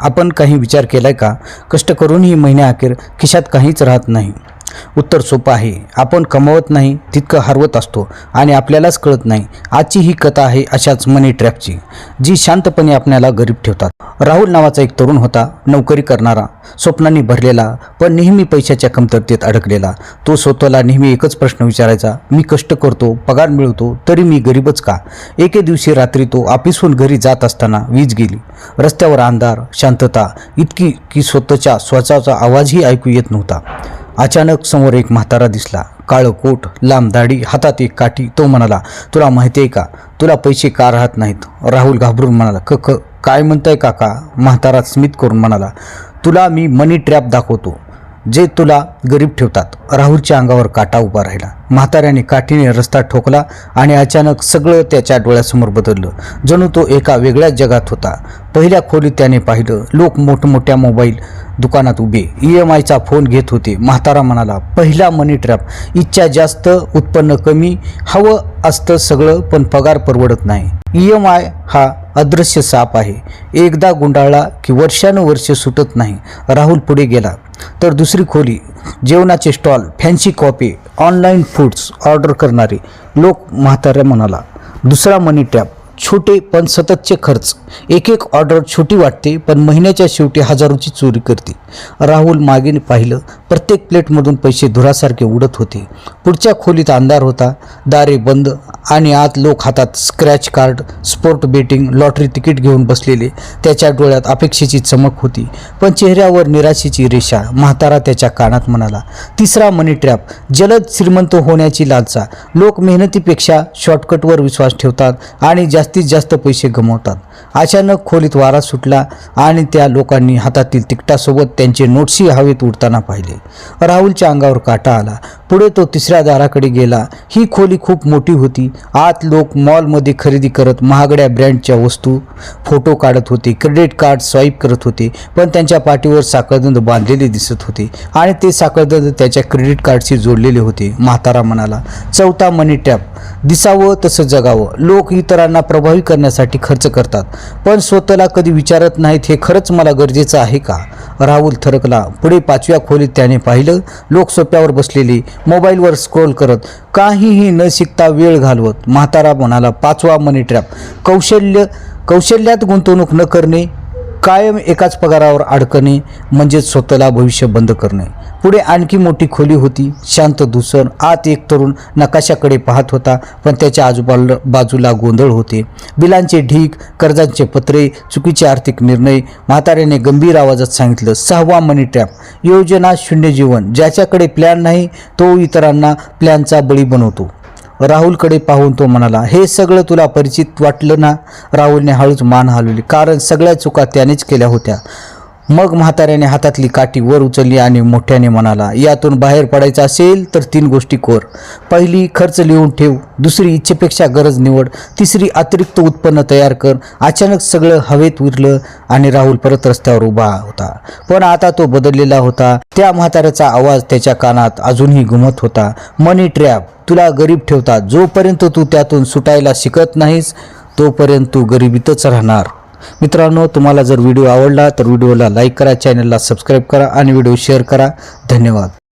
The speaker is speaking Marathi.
आपण काही विचार केलाय का? कष्ट करूनही महिन्याअखेर खिशात काहीच राहत नाही. उत्तर सोपं आहे. आपण कमवत नाही तितकं हरवत असतो आणि आपल्यालाच कळत नाही आजची ही कथा आहे अशाच मनी ट्रॅपची जी शांतपणे आपल्याला गरीब ठेवतात. राहुल नावाचा एक तरुण होता नोकरी करणारा स्वप्नांनी भरलेला पण नेहमी पैशाच्या कमतरतेत अडकलेला. तो स्वतःला नेहमी एकच प्रश्न विचारायचा मी कष्ट करतो पगार मिळवतो तरी मी गरीबच का? एके दिवशी रात्री तो ऑफिसहून घरी जात असताना वीज गेली. रस्त्यावर अंधार शांतता इतकी की स्वतःच्या स्वतःचा आवाजही ऐकू येत नव्हता. अचानक समोर एक म्हातारा दिसला. काळं कोट लांब दाढी हातात एक काठी. तो म्हणाला तुला माहिती आहे का? तुला पैसे का राहत नाहीत? राहुल घाबरून म्हणाला क क काय म्हणताय काका? म्हातारा स्मित करून म्हणाला तुला मी मनी ट्रॅप दाखवतो. जे तुला गरीब ठेवतात. राहुलच्या अंगावर काटा उभा राहिला. म्हाताऱ्याने काठीने रस्ता ठोकला आणि अचानक सगळं त्याच्या डोळ्यासमोर बदललं. जणू तो एका वेगळ्याच जगात होता. पहिल्या खोलीत त्याने पाहिलं लोक मोठमोठ्या मोबाईल दुकानात उभे. ई एम आयचा फोन घेत होते. म्हातारा म्हणाला पहिला मनी ट्रॅप इच्छा जास्त उत्पन्न कमी. हवं असतं सगळं पण पगार परवडत नाही. ई एम आय हा अदृश्य साप आहे. एकदा गुंडाळला की वर्षानुवर्ष सुटत नाही. राहुल पुढे गेला. तर दुसरी खोली जेवणाचे stall fancy copy online foods order करणारे लोक म्हाताऱ्या म्हणाला दुसरा मनी टॅप छोटे पण सततचे खर्च. एक एक ऑर्डर छोटी वाटते पण महिन्याच्या शेवटी हजारोची चोरी करते. राहुल मागे पाहिलं प्रत्येक प्लेटमधून पैसे धुरासारखे उडत होते. पुढच्या खोलीत अंधार होता. दारे बंद आणि आत लोक हातात scratch card sport betting lottery ticket घेऊन बसलेले. त्याच्या डोळ्यात अपेक्षेची चमक होती. पण चेहऱ्यावर निराशेची रेषा. म्हातारा त्याच्या कानात म्हणाला तिसरा मनी ट्रॅप जलद श्रीमंत होण्याची लालसा. लोक मेहनतीपेक्षा शॉर्टकटवर विश्वास ठेवतात आणि जास्तीत जास्त पैसे गमावतात. अचानक खोलीत वारा सुटला आणि त्या लोकांनी हातातील तिकटासोबत त्यांचे नोट्सही हवेत उडताना पाहिले. राहुलच्या अंगावर काटा आला. पुढे तो तिसऱ्या दाराकडे गेला. ही खोली खूप मोठी होती. आत लोक मॉलमध्ये खरेदी करत महागड्या ब्रँडच्या वस्तू फोटो काढत होते क्रेडिट कार्ड स्वाईप करत होते पण त्यांच्या पाठीवर साखळदंड बांधलेले दिसत होते आणि ते साखळदंड त्याच्या क्रेडिट कार्डशी जोडलेले होते म्हातारा म्हणाला चौथा मनी टॅप. दिसावं तसं जगावं. लोक इतरांना प्रभावी करण्यासाठी खर्च करतात. पण स्वतःला कधी विचारत नाहीत हे खरंच मला गरजेचं आहे का? राहुल थरकला. पुढे पाचव्या खोलीत त्याने पाहिलं. लोक सोप्यावर बसलेले. मोबाईलवर स्क्रोल करत. काहीही न शिकता वेळ घालवत. म्हातारा म्हणाला पाचवा मनी ट्रॅप कौशल्य कौशल्यात गुंतवणूक न करणे कायम एकाच पगारावर अडकणे म्हणजेच स्वतःला भविष्य बंद करणे. पुढे आणखी मोठी खोली होती. शांत दुसर आत एक तरुण नकाशाकडे पाहत होता पण त्याच्या आजूबाजूला बाजूला गोंधळ होते. बिलांचे ढीक कर्जांचे पत्रे चुकीचे आर्थिक निर्णय म्हाताऱ्याने गंभीर आवाजात सांगितलं सहावा मनी ट्रॅप योजना शून्य जीवन. ज्याच्याकडे प्लॅन नाही तो इतरांना प्लॅनचा बळी बनवतो. राहुलकडे पाहून तो म्हणाला हे सगळं तुला परिचित वाटलं ना? राहुलने हळूच मान हलवली कारण सगळ्या चुका त्यानेच केल्या होत्या. मग म्हाताऱ्याने हातातली काठी वर उचलली आणि मोठ्याने म्हणाला यातून बाहेर पडायचं असेल तर तीन गोष्टी कोर. पहिली खर्च लिहून ठेव. दुसरी इच्छेपेक्षा गरज निवड. तिसरी अतिरिक्त उत्पन्न तयार कर. अचानक सगळं हवेत उरलं आणि राहुल परत रस्त्यावर उभा होता. पण आता तो बदललेला होता. त्या म्हाताऱ्याचा आवाज त्याच्या कानात अजूनही घुमत होता. मनी ट्रॅप तुला गरीब ठेवतात. जोपर्यंत तू त्यातून सुटायला शिकत नाहीस तोपर्यंत तू गरिबीतच राहणार. मित्रांनो तुम्हाला जर व्हिडिओ आवडला तर व्हिडिओला लाईक करा चॅनलला सबस्क्राईब करा आणि व्हिडिओ शेअर करा. धन्यवाद.